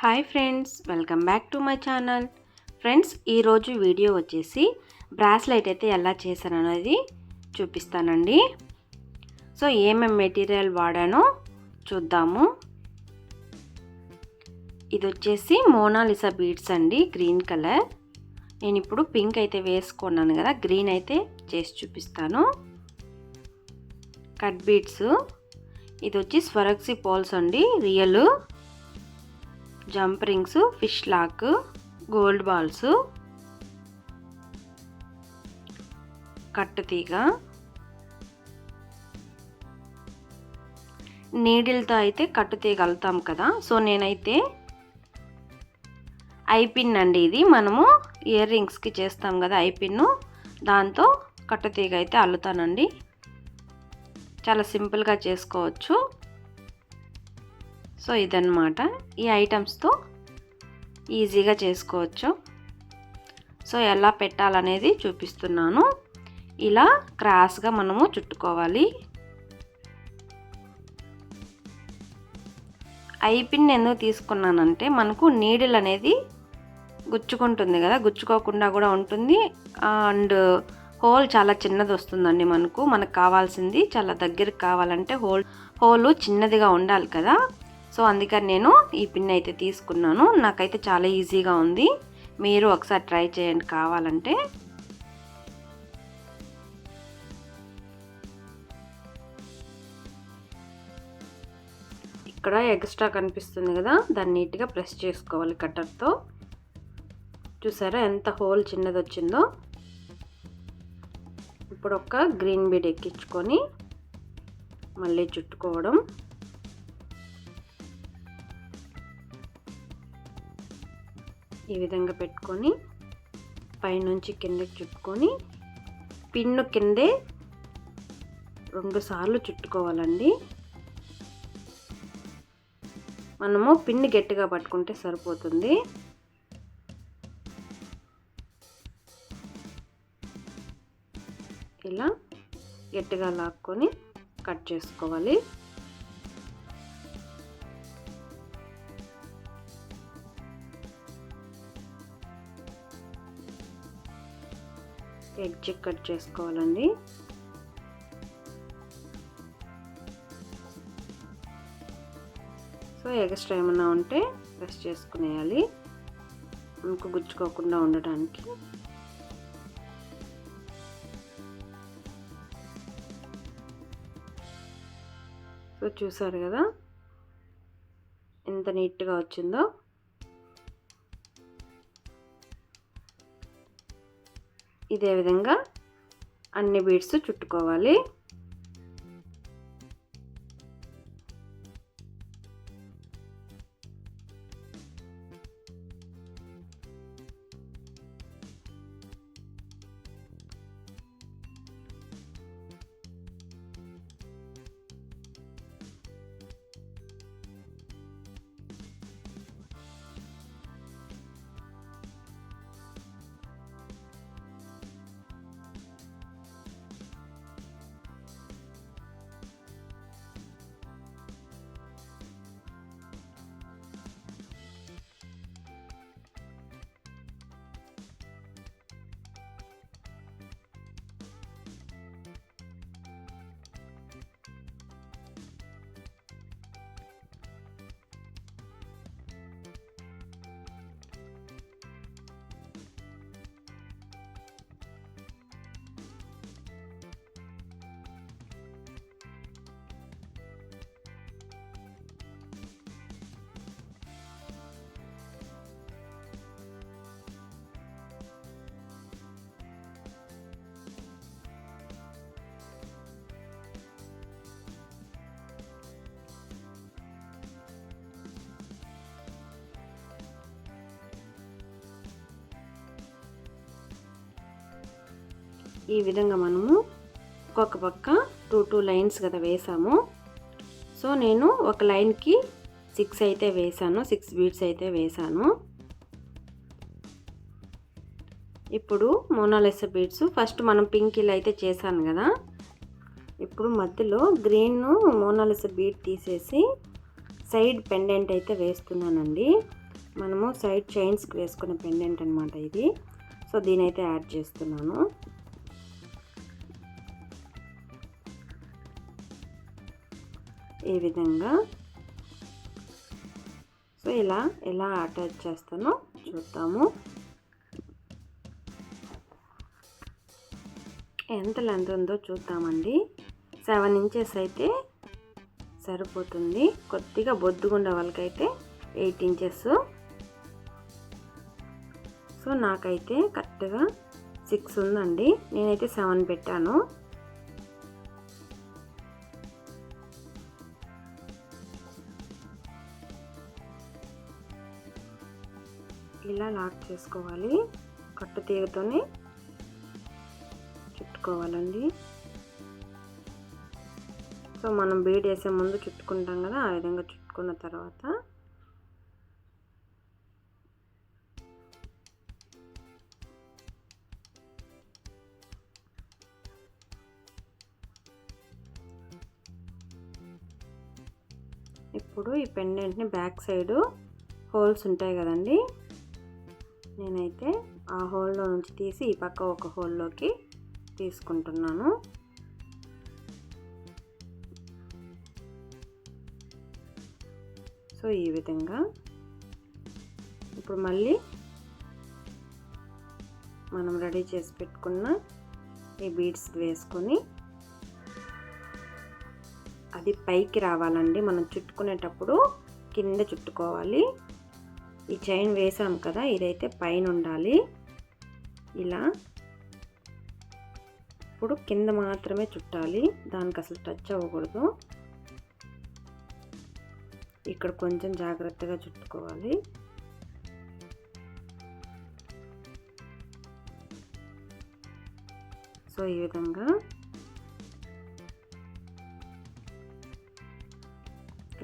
Hi friends welcome back to my channel. Friends ఈరోజు video వచ్చేసి bracelet అయితే ఎలా చేశాను అనేది చూపిస్తానండి. సో ఏమేమి మెటీరియల్ వాడానో చూద్దాము. ఇది వచ్చేసి మోనాలిసా బీడ్స్ అండి గ్రీన్ కలర్. నేను ఇప్పుడు పింక్ అయితే వేసుకున్నాను కదా గ్రీన్ అయితే చేసి చూపిస్తాను. Cut beads. ఇది వచ్చి స్వరక్సీ పోల్స్ అండి real. Jump rings fish lock gold balls కట్టుతీగ నీడిల్తో అయితే కట్టుతీగ అల్లుతాం కదా. సో నేనైతే ఐపిన్ అండి ఇది. మనము ఇయర్ రింగ్స్కి చేస్తాం కదా ఐపిన్ను దాంతో కట్టుతీగ అయితే అల్లుతానండి. చాలా సింపుల్గా చేసుకోవచ్చు. సో ఇదన్నమాట ఈ ఐటమ్స్తో ఈజీగా చేసుకోవచ్చు. సో ఎలా పెట్టాలనేది చూపిస్తున్నాను. ఇలా క్రాస్గా మనము చుట్టుకోవాలి. ఐపిన్ ఎందుకు తీసుకున్నానంటే మనకు నీడిల్ అనేది గుచ్చుకుంటుంది కదా గుచ్చుకోకుండా కూడా ఉంటుంది. అండ్ హోల్ చాలా చిన్నది వస్తుందండి మనకు. మనకు కావాల్సింది చాలా దగ్గరికి కావాలంటే హోల్ హోలు చిన్నదిగా ఉండాలి కదా. సో అందుకని నేను ఈ పిన్ అయితే తీసుకున్నాను. నాకైతే చాలా ఈజీగా ఉంది. మీరు ఒకసారి ట్రై చేయండి కావాలంటే. ఇక్కడ ఎక్స్ట్రా కనిపిస్తుంది కదా దాన్ని నీట్గా ప్రెస్ చేసుకోవాలి కట్టర్తో చూసారా ఎంత హోల్ చిన్నది వచ్చిందో? ఇప్పుడు ఒక గ్రీన్ బీడ్ ఎక్కించుకొని మళ్ళీ చుట్టుకోవడం. ఈ విధంగా పెట్టుకొని పైనుంచి కిందకి చుట్టుకొని పిన్ను కిందే రెండు సార్లు చుట్టుకోవాలండి. మనము పిన్ని గట్టిగా పట్టుకుంటే సరిపోతుంది. ఇలా గట్టిగా లాక్కొని కట్ చేసుకోవాలి. ఎడ్జ్ కట్ చేసుకోవాలండి. సో ఎగ్స్ట్రా ఏమైనా ఉంటే ప్రెస్ చేసుకునేయాలి. మనకు గుచ్చుకోకుండా ఉండటానికి సో చూసారు కదా? ఎంత నీట్గా వచ్చిందో. ఇదే విధంగా అన్ని బీడ్స్ చుట్టుకోవాలి. ఈ విధంగా మనము ఒక్కొక్క పక్క టూ టూ లైన్స్ కదా వేసాము. సో నేను ఒక లైన్కి సిక్స్ అయితే వేసాను సిక్స్ బీడ్స్ అయితే వేసాను. ఇప్పుడు మోనాలిస బీడ్స్ ఫస్ట్ మనం పింకిల్ అయితే చేశాను కదా. ఇప్పుడు మధ్యలో గ్రీన్ మోనాలిస బీడ్ తీసేసి సైడ్ పెండెంట్ అయితే వేస్తున్నానండి. మనము సైడ్ చైన్స్కి వేసుకునే పెండెంట్ అనమాట ఇది. సో దీనైతే యాడ్ చేస్తున్నాను. ఈ విధంగా. సో ఇలా ఎలా అటాచ్ చేస్తానో చూద్దాము. ఎంత లెంత్ ఉందో చూద్దామండి. సెవెన్ ఇంచెస్ అయితే సరిపోతుంది. కొద్దిగా బొద్దుగుండే వాళ్ళకైతే ఎయిట్ ఇంచెస్. సో నాకైతే కరెక్ట్గా సిక్స్ ఉందండి. నేనైతే సెవెన్ పెట్టాను. ఇలా లాక్ చేసుకోవాలి. కట్టు తీగతోనే చుట్టుకోవాలండి. సో మనం బీడ్ వేసే ముందు చుట్టుకుంటాం కదా ఆ విధంగా చుట్టుకున్న తర్వాత ఇప్పుడు ఈ పెండెంట్ని బ్యాక్ సైడు హోల్స్ ఉంటాయి కదండి. నేనైతే ఆ హోల్లో నుంచి తీసి ఈ పక్క ఒక హోల్లోకి తీసుకుంటున్నాను. సో ఈ విధంగా ఇప్పుడు మళ్ళీ మనం రెడీ చేసి పెట్టుకున్న ఈ బీడ్స్ వేసుకొని అది పైకి రావాలండి. మనం చుట్టుకునేటప్పుడు కింద చుట్టుకోవాలి. ఈ చైన్ వేసాం కదా ఇదైతే పైన ఉండాలి ఇలా ఇప్పుడు కింద మాత్రమే చుట్టాలి దానికి అసలు టచ్ అవ్వకూడదు. ఇక్కడ కొంచెం జాగ్రత్తగా చుట్టుకోవాలి. సో ఈ విధంగా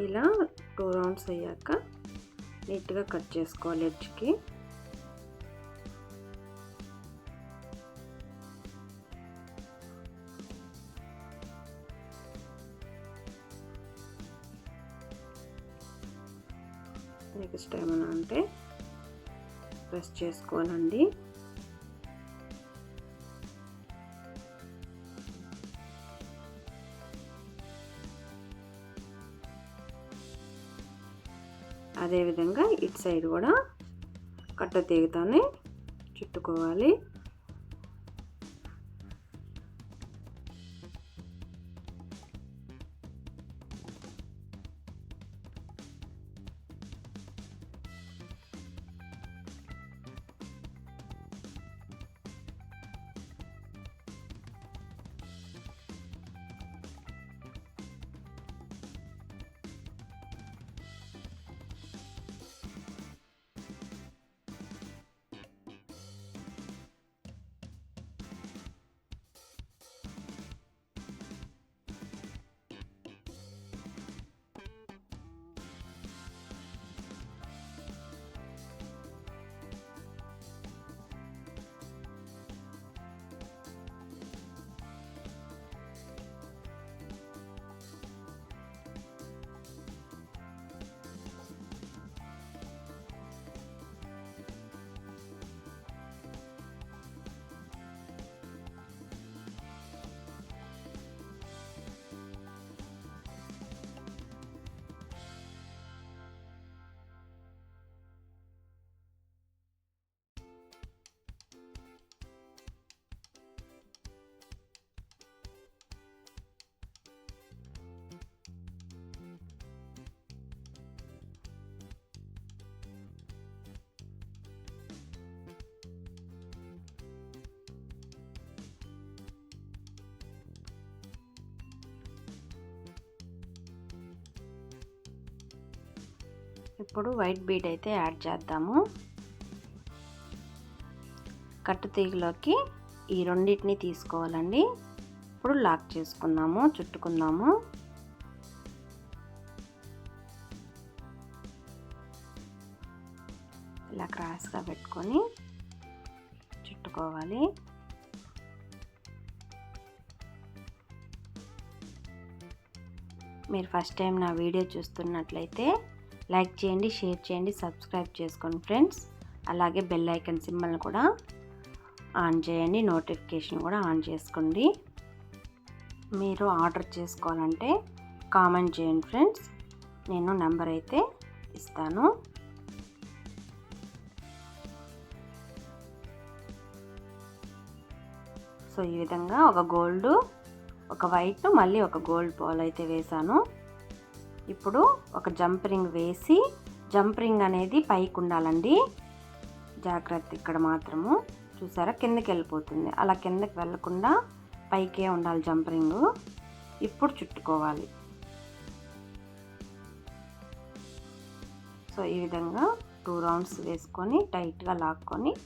ఇలా టూ రౌండ్స్ అయ్యాక నీట్గా కట్ చేసుకోవాలి ఎడ్జ్కి. నెక్స్ట్ ఏమైనా అంటే ప్రెస్ చేసుకోవాలండి. అదేవిధంగా ఇటు సైడ్ కూడా కట్ట తీగతోనే చుట్టుకోవాలి. ఇప్పుడు వైట్ బీడ్ అయితే యాడ్ చేద్దాము. కట్టు తీగలోకి ఈ రెండింటిని తీసుకోవాలండి. ఇప్పుడు లాక్ చేసుకుందాము చుట్టుకుందాము. ఇలా క్రాస్గా పెట్టుకొని చుట్టుకోవాలి. మీరు ఫస్ట్ టైం నా వీడియో చూస్తున్నట్లయితే లైక్ చేయండి షేర్ చేయండి సబ్స్క్రైబ్ చేసుకోండి ఫ్రెండ్స్. అలాగే బెల్ ఐకన్ సింబల్ని కూడా ఆన్ చేయండి నోటిఫికేషన్ కూడా ఆన్ చేసుకోండి. మీరు ఆర్డర్ చేసుకోవాలంటే కామెంట్ చేయండి ఫ్రెండ్స్. నేను నెంబర్ అయితే ఇస్తాను. సో ఈ విధంగా ఒక గోల్డ్ ఒక వైట్ మళ్ళీ ఒక గోల్డ్ బాల్ అయితే వేసాను ఇప్పుడు ఒక జంప్ రింగ్ వేసి జంప్ రింగ్ అనేది పైకి ఉండాలండి. జాగ్రత్త ఇక్కడ మాత్రము. చూసారా? కిందకి వెళ్ళిపోతుంది. అలా కిందకి వెళ్ళకుండా పైకే ఉండాలి జంప్ రింగ్. ఇప్పుడు చుట్టుకోవాలి. సో ఈ విధంగా టూ రౌండ్స్ వేసుకొని టైట్గా లాక్కొని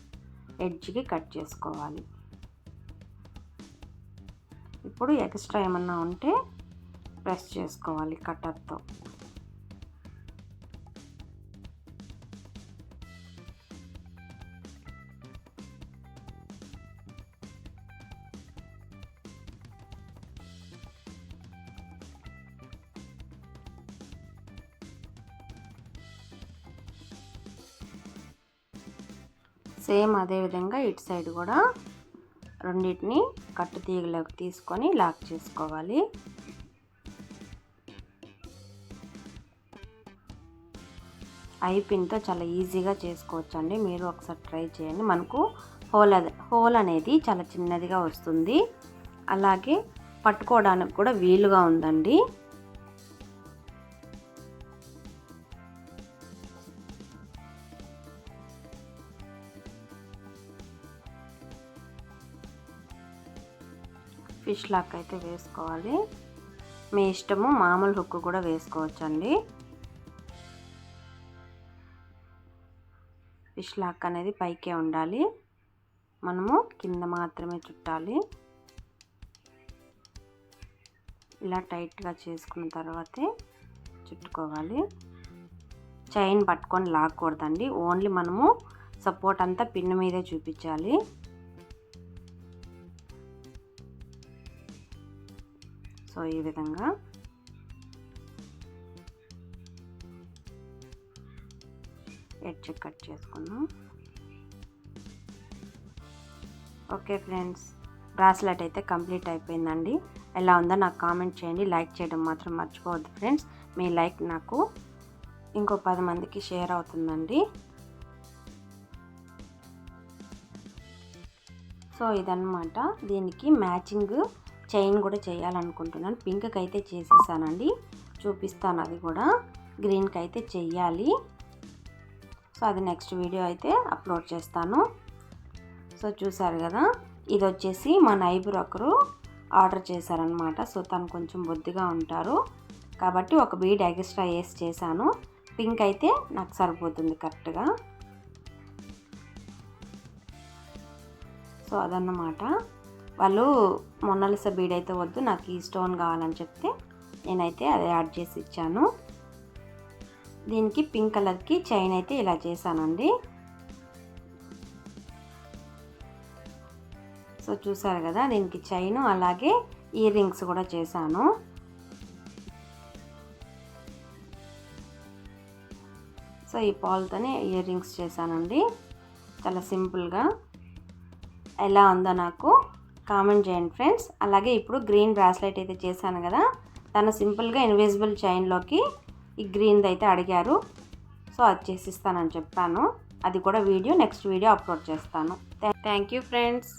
ఎడ్జ్కి కట్ చేసుకోవాలి. ఇప్పుడు ఎక్స్ట్రా ఏమన్నా ఉంటే ప్రెస్ చేసుకోవాలి కట్టర్తో సేమ్ అదేవిధంగా ఇటు సైడ్ కూడా రెండింటిని కట్టు తీగలోకి తీసుకొని లాక్ చేసుకోవాలి. ఐపిన్తో చాలా ఈజీగా చేసుకోవచ్చండి. మీరు ఒకసారి ట్రై చేయండి. మనకు హోల్ హోల్ అనేది చాలా చిన్నదిగా వస్తుంది. అలాగే పట్టుకోవడానికి కూడా వీలుగా ఉందండి. ఫిష్ లాక్ అయితే వేసుకోవాలి. మీ ఇష్టము మామూలు హుక్ కూడా వేసుకోవచ్చండి. ఫిష్ లాక్ అనేది పైకే ఉండాలి. మనము కింద మాత్రమే చుట్టాలి. ఇలా టైట్గా చేసుకున్న తర్వాతే చుట్టుకోవాలి. చైన్ పట్టుకొని లాక్కూడదండి. ఓన్లీ మనము సపోర్ట్ అంతా పిన్ మీదే చూపించాలి. సో ఈ విధంగా ఎడ్జ్ కట్ చేసుకుందాం ఓకే ఫ్రెండ్స్ బ్రాస్లెట్ అయితే కంప్లీట్ అయిపోయిందండి. ఎలా ఉందో నాకు కామెంట్ చేయండి. లైక్ చేయడం మాత్రం మర్చిపోవద్దు ఫ్రెండ్స్. మీ లైక్ నాకు ఇంకో పది మందికి షేర్ అవుతుందండి. సో ఇదన్నమాట. దీనికి మ్యాచింగ్ చైన్ కూడా చేయాలనుకుంటున్నాను. పింక్కి అయితే చేసేసానండి. చూపిస్తాను అది కూడా. గ్రీన్కి అయితే చెయ్యాలి. సో అది నెక్స్ట్ వీడియో అయితే అప్లోడ్ చేస్తాను. సో చూసారు కదా ఇది వచ్చేసి మా నైబర్ ఒకరు ఆర్డర్ చేశారనమాట సో తను కొంచెం బొద్దుగా ఉంటారు. కాబట్టి ఒక బీడ్ ఎక్స్ట్రా వేసి చేశాను. పింక్ అయితే నాకు సరిపోతుంది కరెక్ట్గా. సో అదన్నమాట. వాళ్ళు మొన్నలిస బీడ్ అయితే వద్దు నాకు ఈ స్టోన్ కావాలని చెప్తే నేనైతే అది యాడ్ చేసి ఇచ్చాను. దీనికి పింక్ కలర్కి చైన్ అయితే ఇలా చేశానండి. సో చూసారు కదా దీనికి చైన్ అలాగే ఇయర్ రింగ్స్ కూడా చేశాను. సో ఈ పాల్తోనే ఇయర్ రింగ్స్ చేశానండి. చాలా సింపుల్గా. ఎలా ఉందో నాకు కామెంట్ చేయండి ఫ్రెండ్స్. అలాగే ఇప్పుడు గ్రీన్ బ్రాస్లెట్ అయితే చేశాను కదా తను సింపుల్గా ఇన్విజిబుల్ చైన్లోకి ఈ గ్రీన్ది అయితే అడిగారు. సో అది చేసిస్తానని చెప్పాను. అది కూడా వీడియో నెక్స్ట్ వీడియో అప్లోడ్ చేస్తాను. Thank you friends.